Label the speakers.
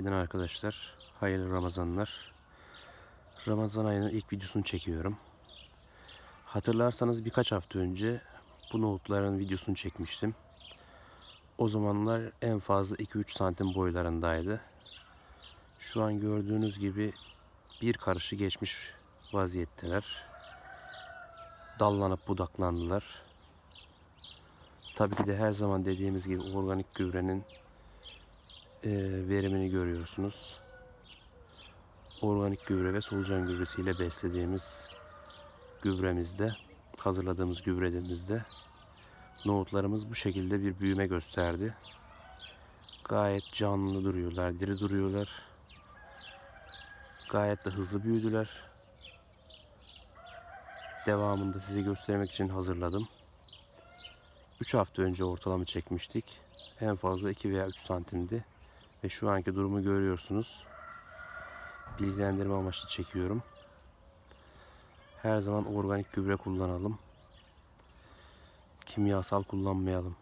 Speaker 1: Günaydın arkadaşlar. Hayırlı Ramazanlar. Ramazan ayının ilk videosunu çekiyorum. Hatırlarsanız birkaç hafta önce bu nohutların videosunu çekmiştim. O zamanlar en fazla 2-3 santim boylarındaydı. Şu an gördüğünüz gibi bir karışı geçmiş vaziyetteler. Dallanıp budaklandılar. Tabii ki de her zaman dediğimiz gibi organik gübrenin verimini görüyorsunuz. Organik gübre ve solucan gübresiyle beslediğimiz gübremizde, hazırladığımız gübremizde nohutlarımız bu şekilde bir büyüme gösterdi. Gayet canlı duruyorlar, diri duruyorlar. Gayet de hızlı büyüdüler. Devamında size göstermek için hazırladım. 3 hafta önce ortalama çekmiştik. En fazla 2 veya 3 santimdi. Ve şu anki durumu görüyorsunuz. Bilgilendirme amaçlı çekiyorum. Her zaman organik gübre kullanalım. Kimyasal kullanmayalım.